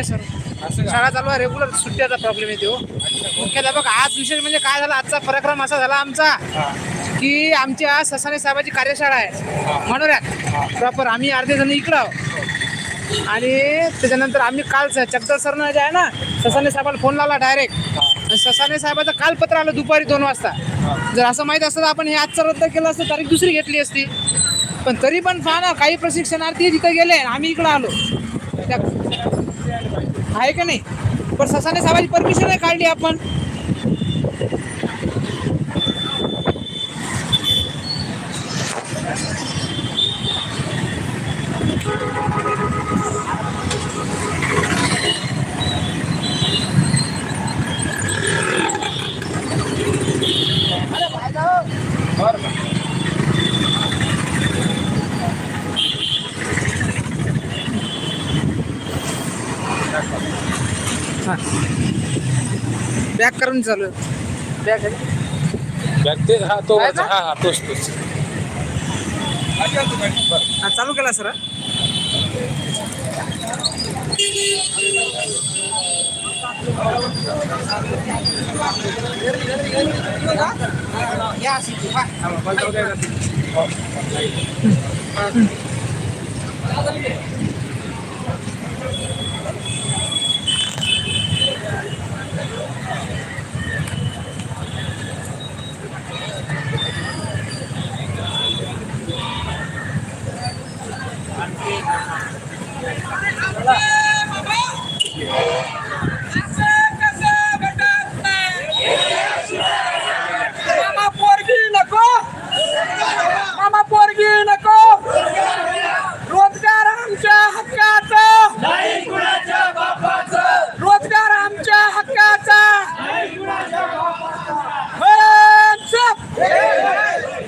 नाही सर. शाळा चालू आहे रेग्युलर सुट्ट्याचा प्रॉब्लेम येतो मुख्याध्यापक आज विशेष म्हणजे काय झाला आजचा पराक्रम असा झाला आमचा की आमची आज ससाने साहेबाची कार्यशाळा आहे. मनोऱ्यात प्रॉपर आम्ही अर्धे जण इकडं आहोत. आणि त्याच्यानंतर आम्ही काल चक्कर सरनं जे आहे ना ससाने साहेबाला फोन लावला डायरेक्ट ससाने साहेबाचं काल पत्र आलं दुपारी दोन वाजता. जर असं माहीत असतं तर आपण हे आजचं रद्द केलं असतं तारीख दुसरी घेतली असती. पण तरी पण पहा ना काही प्रशिक्षणार्थी तिथं गेले आम्ही इकडं आलो. त्या- आहे का नाही? पण ससाने साहेबांची परमिशन आहे काढली आपण. बॅक करून चालू बॅक बॅग ते हा तो? हा हा तोच तोच. चालू केला सर. मामा पोरगी नको मामा पोरगी नको रोजगार आमच्या हक्काचा रोजगार आमच्या हक्काचा Hands up!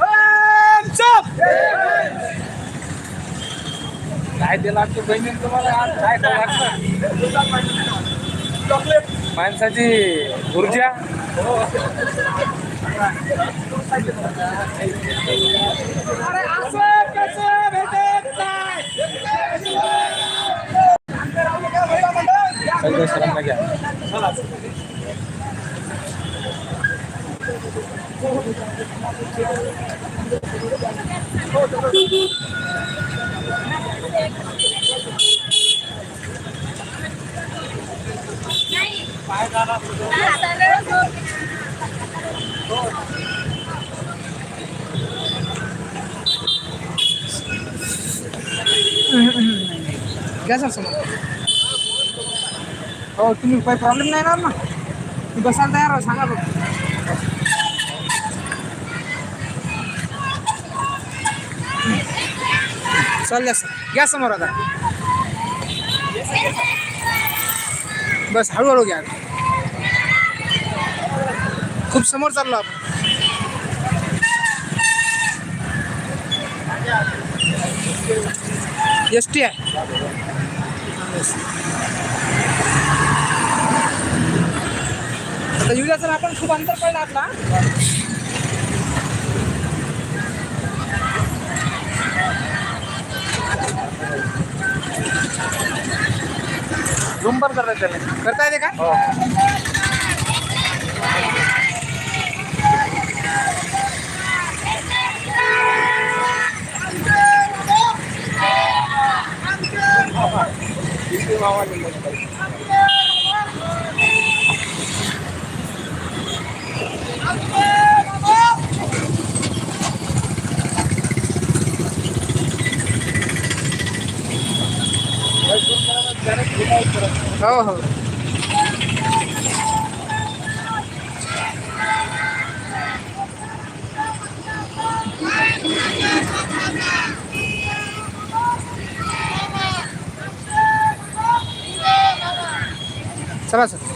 Hands up! काय ते लागतं बहिणी तुम्हाला? आज काय लागतं? माणसाची ऊर्जा. सगळं सरांना घ्या. घ्या सर समोर हो तुम्ही काही प्रॉब्लेम नाही येणार ना तुम्ही बसायला तयार आहो सांगा बघ चालल्या सर घ्या समोर आता. बस हळूहळू घ्या. खूप समोर चाललो आपण. एस टी आहे. आता येऊया सर आपण खूप अंतर पडला आपला झुंबर करायचं त्याने करता येते का? हो. हो हो. चला सर.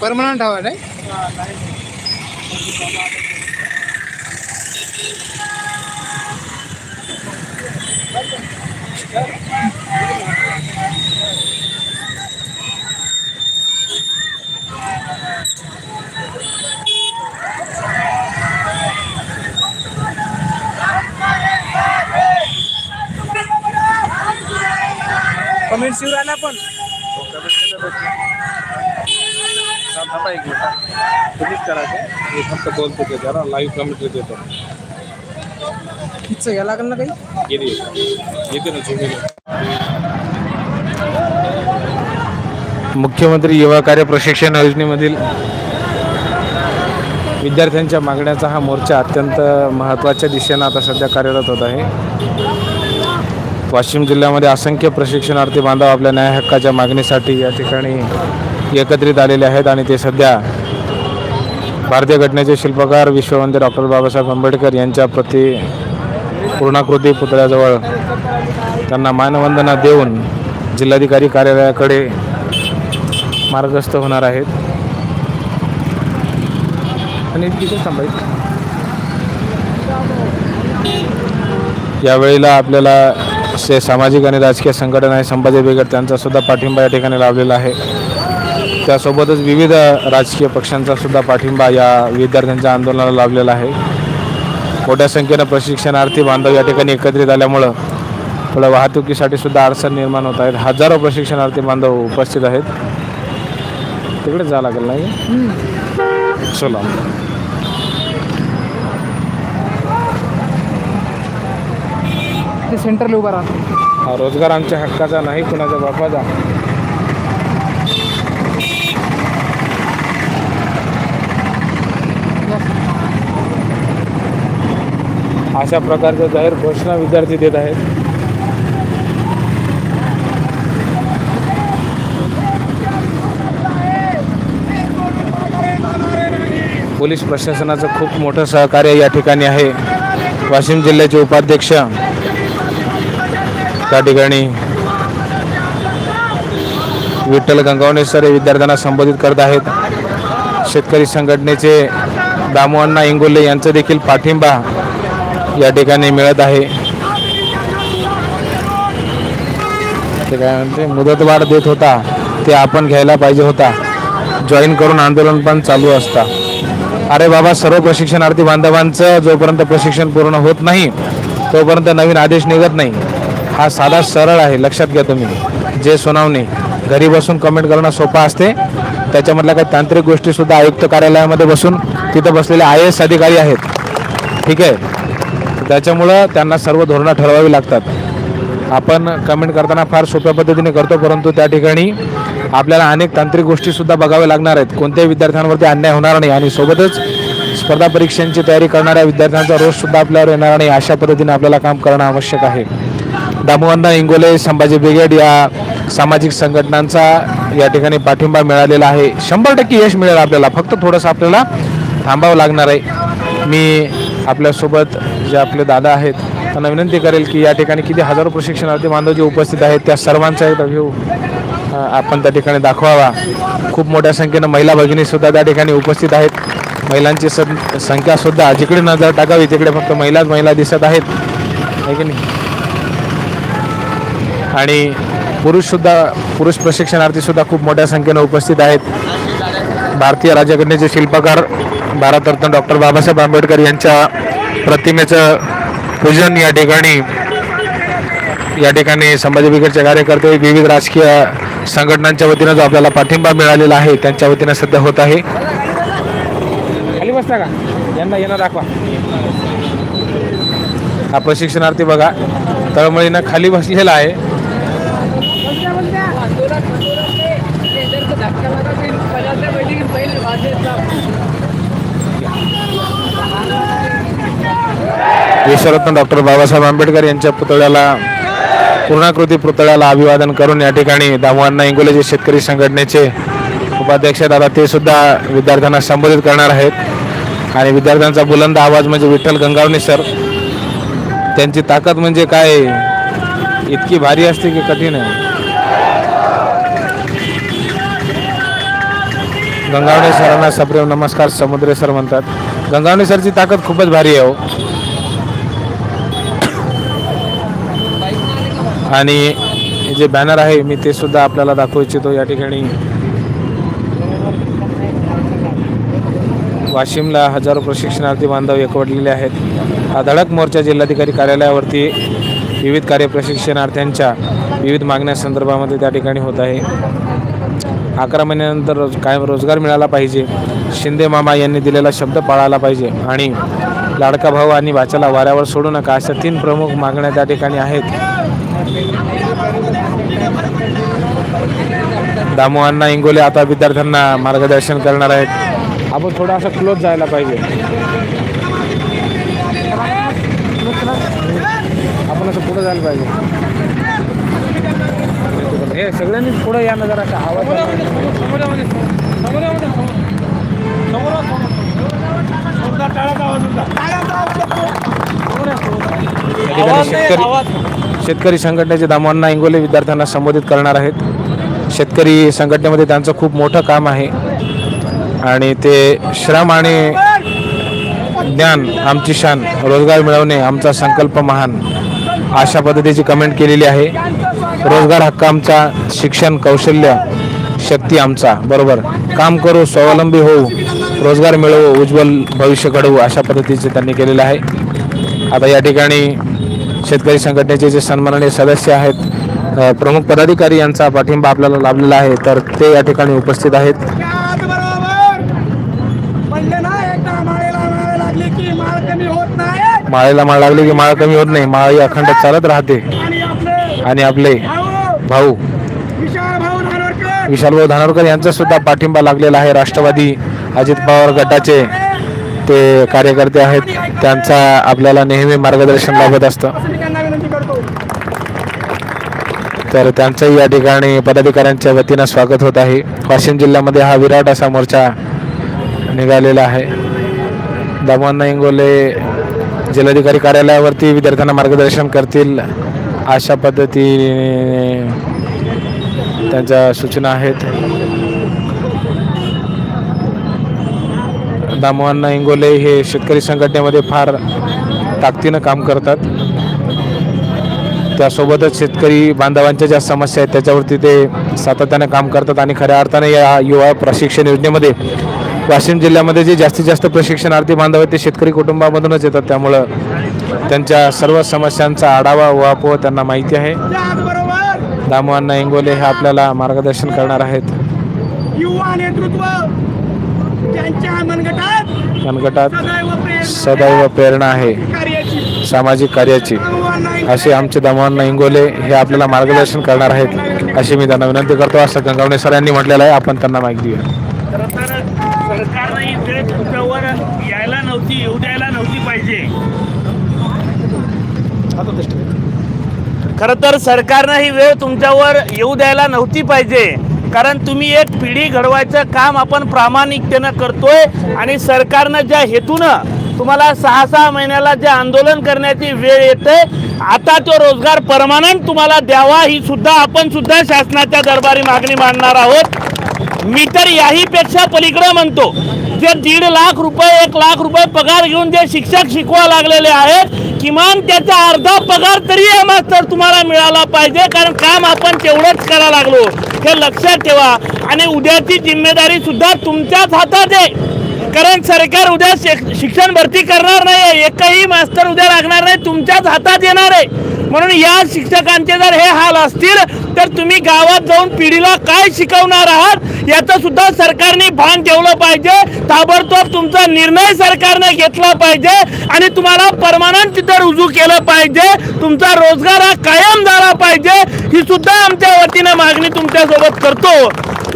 परमनंट हवा नाही कमेंट शिव राहिला पण थांबा एक मिनिट तुम्हीच करायचं मी फक्त बोलतो ते जरा लाईव्ह कमेंट्री देतो किच्चं घ्यायला लागेल ना काही येते येते ना झुमिले मुख्यमंत्री युवा कार्य प्रशिक्षण योजनेमधील विद्यार्थ्यांच्या मागण्याचा हा मोर्चा अत्यंत महत्त्वाच्या दिशेनं आता सध्या कार्यरत होत आहे. वाशिम जिल्ह्यामध्ये असंख्य प्रशिक्षणार्थी बांधव आपल्या न्याय हक्काच्या मागणीसाठी या ठिकाणी एकत्रित आलेले आहेत आणि ते सध्या भारतीय घटनेचे शिल्पकार विश्ववंदे डॉक्टर बाबासाहेब आंबेडकर यांच्या प्रति पूर्णाकृती पुतळ्याजवळ त्यांना मानवंदना देऊन जिल्हाधिकारी कार्यालयाकडे मार्गस्थ होणार आहेत. आणि तिथे थांबायचं? यावेळेला आपल्याला असे सामाजिक आणि राजकीय संघटना आहे संभाजी ब्रिगेड त्यांचा सुद्धा पाठिंबा या ठिकाणी लावलेला आहे. त्यासोबतच विविध राजकीय पक्षांचा सुद्धा पाठिंबा या विद्यार्थ्यांच्या आंदोलनाला लाभलेला आहे. मोठ्या संख्येनं प्रशिक्षणार्थी बांधव या ठिकाणी एकत्रित आल्यामुळं थोडं वाहतुकीसाठी सुद्धा अडचण निर्माण होत आहेत. हजारो प्रशिक्षणार्थी बांधव उपस्थित आहेत. तिकडे जा लागेल नाही चला. ते सेंटरला उभा राहतो. हा रोजगार आमच्या हक्काचा नाही कुणाच्या बापाचा. अशा प्रकारच्या जाहीर घोषणा विद्यार्थी देत आहेत. पोलीस प्रशासनाचं खूप मोठं सहकार्य या ठिकाणी आहे. वाशिम जिल्ह्याचे उपाध्यक्ष त्या ठिकाणी विठ्ठल गंगावणे सर हे विद्यार्थ्यांना संबोधित करत आहेत. शेतकरी संघटनेचे दामोअण्णा इंगोले यांचा देखील पाठिंबा या ठिकाणी मिळत आहे. ते काय म्हणते? मुदतवाढ देत होता ते आपण घ्यायला पाहिजे होता. जॉईन करून आंदोलन पण चालू असता. अरे बाबा सर्व प्रशिक्षणार्थी बांधवांचं जोपर्यंत प्रशिक्षण पूर्ण होत नाही तोपर्यंत नवीन आदेश निघत नाही. हा साधा सरळ आहे लक्षात घ्या तुम्ही. जे सुनावणी घरी बसून कमेंट करणं सोपं असते. त्याच्यामधल्या काही तांत्रिक गोष्टीसुद्धा आयुक्त कार्यालयामध्ये बसून तिथं बसलेले आय एस अधिकारी आहेत. ठीक आहे? त्याच्यामुळं त्यांना सर्व धोरणं ठरवावी लागतात. आपण कमेंट करताना फार सोप्या पद्धतीने करतो परंतु त्या ठिकाणी आपल्याला अनेक तांत्रिक गोष्टीसुद्धा बघाव्या लागणार आहेत. कोणत्याही विद्यार्थ्यांवरती अन्याय होणार नाही आणि सोबतच स्पर्धा परीक्षांची तयारी करणाऱ्या विद्यार्थ्यांचा रोजसुद्धा आपल्यावर येणार नाही अशा पद्धतीने आपल्याला काम करणं आवश्यक आहे. दामोवंदा इंगोले संभाजी ब्रिगेड या सामाजिक संघटनांचा या ठिकाणी पाठिंबा मिळालेला आहे. शंभर टक्के यश मिळेल आपल्याला. फक्त थोडंसं आपल्याला थांबावं लागणार आहे. मी आपल्यासोबत जे आपले दादा आहेत त्यांना विनंती करेल की या ठिकाणी किती हजारो प्रशिक्षणार्थी बांधव जे उपस्थित आहेत. त्या सर्वांचा एक व्ह्यू आपण त्या ठिकाणी दाखवावा. खूप मोठ्या संख्येनं महिला भगिनीसुद्धा त्या ठिकाणी उपस्थित आहेत. महिलांची सं संख्यासुद्धा जिकडे नजर टाकावी तिकडे फक्त महिलाच महिला दिसत आहेत. आहे की नाही? आणि पुरुषसुद्धा पुरुष प्रशिक्षणार्थीसुद्धा खूप मोठ्या संख्येनं उपस्थित आहेत. भारतीय राज्यघटनेचे शिल्पकार भारतरत्न डॉक्टर बाबासाहेब आंबेडकर यांच्या प्रतिमेचं पूजन या ठिकाणी या ठिकाणी संभाजी ब्रिगेडचे कार्यकर्ते विविध राजकीय संघटनांच्या वतीनं जो आपल्याला पाठिंबा मिळालेला आहे त्यांच्या वतीनं सध्या होत आहे. का? यांना यांना दाखवा. हा प्रशिक्षणार्थी बघा तळमळीनं खाली बसलेला आहे. विश्वरत्न डॉक्टर बाबासाहेब आंबेडकर यांच्या पुतळ्याला पूर्णाकृती पुतळ्याला अभिवादन करून या ठिकाणी दामवांना इंगोलेचे शेतकरी संघटनेचे उपाध्यक्ष दादा ते सुद्धा विद्यार्थ्यांना संबोधित करणार आहेत. आणि विद्यार्थ्यांचा बुलंद आवाज म्हणजे विठ्ठल गंगावणे सर. त्यांची ताकद म्हणजे काय? इतकी भारी असते की कठीण आहे. गंगावणे सरांना सप्रेम नमस्कार समुद्रे सर म्हणतात. गंगावणे सरची ताकद खूपच भारी आहे हो. आणि जे बॅनर आहे मी ते सुद्धा आपल्याला दाखवू इच्छितो या ठिकाणी. वाशिमला हजारो प्रशिक्षणार्थी बांधव एकवटलेले आहेत. हा धडक मोर्चा जिल्हाधिकारी कार्यालयावरती विविध कार्य प्रशिक्षणार्थ्यांच्या विविध मागण्यासंदर्भामध्ये त्या ठिकाणी होत आहे. अकरा महिन्यानंतर रोज कायम रोजगार मिळाला पाहिजे. शिंदे मामा यांनी दिलेला शब्द पाळायला पाहिजे. आणि लाडका भाऊ आणि भाच्याला वाऱ्यावर सोडू नका अशा तीन प्रमुख मागण्या त्या ठिकाणी आहेत. दामू अण्णा इंगोले आता विद्यार्थ्यांना मार्गदर्शन करणार आहेत आपण थोडं असं क्लोज जायला पाहिजे आपण असं पुढे जायला पाहिजे हे सगळ्यांनी पुढे या ना जरा असा आवाज शेतकरी शेतकरी संघटनेचे दामांना इंगोले विद्यार्थ्यांना संबोधित करणार आहेत. शेतकरी संघटनेमध्ये त्यांचं खूप मोठं काम आहे. आणि ते श्रम आणि ज्ञान आमची शान रोजगार मिळवणे आमचा संकल्प महान अशा पद्धतीची कमेंट केलेली आहे. रोजगार हक्क आमचा शिक्षण कौशल्य शक्ती आमचा बरोबर. काम करू स्वावलंबी होऊ रोजगार मिळवू उज्ज्वल भविष्य घडवू अशा पद्धतीचे त्यांनी केलेलं आहे. आता या ठिकाणी शेतकरी संघटनेचे जे सन्माननीय सदस्य आहेत प्रमुख पदाधिकारी यांचा पाठिंबा आपल्याला लाभलेला आहे तर ते या ठिकाणी उपस्थित आहेत. माळेला माळ लागली की माळ कमी होत नाही. माळ ही अखंड चालत राहते. आणि आपले भाऊ. विशाल भाऊ धानोरकर यांचा सुद्धा पाठिंबा लागलेला आहे राष्ट्रवादी अजित पवार गटाचे ते कार्यकर्ते आहेत त्यांचा आपल्याला नेहमी मार्गदर्शन लाभत असतं असं मी त्यांना विनंती करतो तर त्यांचंही या ठिकाणी पदाधिकाऱ्यांच्या वतीनं स्वागत होत आहे. वाशिम जिल्ह्यामध्ये हा विराट असा मोर्चा निघालेला आहे. दामोअण्णा इंगोले जिल्हाधिकारी कार्यालयावरती विद्यार्थ्यांना मार्गदर्शन करतील अशा पद्धतीने त्यांच्या सूचना आहेत. दामोहन इंगोले हे शेतकरी संघटनेमध्ये फार ताकदीनं काम करतात. त्यासोबतच शेतकरी बांधवांच्या ज्या समस्या आहेत त्याच्यावरती ते सातत्याने काम करतात आणि खऱ्या अर्थाने या युवा प्रशिक्षण योजनेमध्ये वाशिम जिल्ह्यामध्ये जे जास्तीत जास्त प्रशिक्षणार्थी बांधव आहेत ते शेतकरी कुटुंबामधूनच येतात. त्यामुळं त्यांच्या सर्व समस्यांचा आढावा उहापोह त्यांना माहिती आहे. दामोअण्णा इंगोले हे आपल्याला मार्गदर्शन करणार आहेत. युवा नेतृत्व त्यांच्या मनगटात सदैव प्रेरणा आहे. सामाजिक कार्याची. असे आमचे दामोअण्णा इंगोले हे आपल्याला मार्गदर्शन करणार आहेत अशी मी त्यांना विनंती करतो. असं गंगावणे सरांनी म्हटलेलं आहे. आपण त्यांना माहिती देऊया. खरं सरकारनं ही तुमच्यावर यायला नव्हती येऊ द्यायला नव्हती पाहिजे. खरं तर सरकारनं ही वेळ तुमच्यावर येऊ द्यायला नव्हती पाहिजे. कारण तुम्ही एक पिढी घडवायचं काम आपण प्रामाणिकतेनं करतोय आणि सरकारनं ज्या हेतूनं तुम्हाला सहा सहा महिन्याला जे आंदोलन करण्याची वेळ येते आता तो रोजगार परमानंट तुम्हाला द्यावा ही सुद्धा आपण सुद्धा शासनाच्या दरबारी मागणी मांडणार आहोत. मी तर याही पेक्षा पलीकडे म्हणतो जे दीड लाख रुपये एक लाख रुपये पगार घेऊन जे शिक्षक शिकवा लागलेले आहेत किमान त्याचा अर्धा पगार तरी या मास्तर तुम्हाला मिळाला पाहिजे कारण काम आपण तेवढंच करायला लागलो. हे लक्षात ठेवा. आणि उद्याची जिम्मेदारी सुद्धा तुमच्याच हातात आहे. कारण सरकार उद्या शिक्षण भरती करणार नाही एकही मास्तर उद्या लागणार नाही. तुमच्याच हातात येणार आहे. म्हणून या शिक्षकांचे जर हे हाल असतील तर तुम्ही गावात जाऊन पिढीला काय शिकवणार आहात याचं सुद्धा सरकारने भान ठेवलं पाहिजे. ताबडतोब तुमचा निर्णय सरकारने घेतला पाहिजे आणि तुम्हाला परमानंट तिथं रुजू केलं पाहिजे. तुमचा रोजगार हा कायम झाला पाहिजे. ही सुद्धा आमच्या वतीनं मागणी तुमच्यासोबत करतो.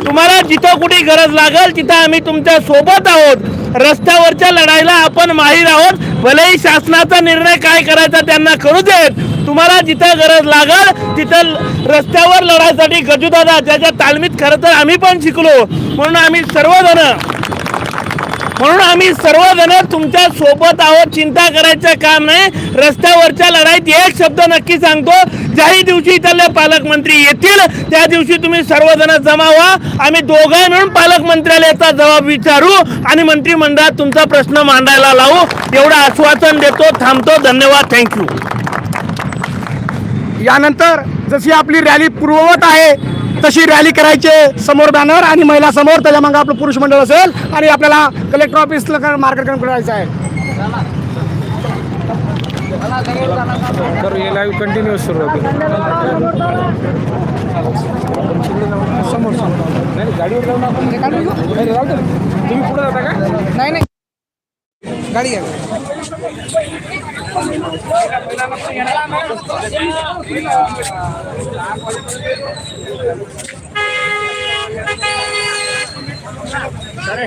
तुम्हाला जिथं कुठे गरज लागेल तिथं आम्ही तुमच्यासोबत आहोत. रस्त्यावरच्या लढाईला आपण माहीर आहोत. भलेही शासनाचा निर्णय काय करायचा त्यांना करू देत. तुम्हाला जिथं गरज लागल तिथं रस्त्यावर लढाईसाठी गजूदादा ज्याच्या तालमीत खरं तर आम्ही पण शिकलो. म्हणून आम्ही सर्वजण म्हणून आम्ही सर्वजण तुमच्यासोबत आहोत. चिंता करायचं काम नाही. रस्त्यावरच्या लढाईत एक शब्द नक्की सांगतो. ज्याही दिवशी इथले पालकमंत्री येतील त्या दिवशी तुम्ही सर्वजण जमा व्हा. आम्ही दोघं मिळून पालकमंत्र्याला याचा जबाब विचारू आणि मंत्रिमंडळात तुमचा प्रश्न मांडायला लावू. एवढं आश्वासन देतो थांबतो. धन्यवाद. थँक्यू यानंतर जशी आपली रॅली पूर्ववत आहे तशी रॅली करायचे समोर बॅनर आणि महिला समोर त्याच्या मग आपलं पुरुष मंडळ असेल आणि आपल्याला कलेक्टर ऑफिसला मार्केट करायचं आहे. तर हे लाईव्ह कंटिन्युअस सुरू होते. समोर नाही गाडीवर जाऊन आपण नाही, राहू दे ना. तुम्ही पुढे जाता का नाही नाही गाडी घ्या. సరే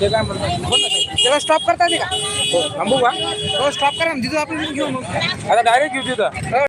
ते काय म्हणतात? तेव्हा स्टॉप करता येते का? थांबू का? हो स्टॉप करा ना तिथं आपण घेऊ मग आता डायरेक्ट घेऊ तिथं.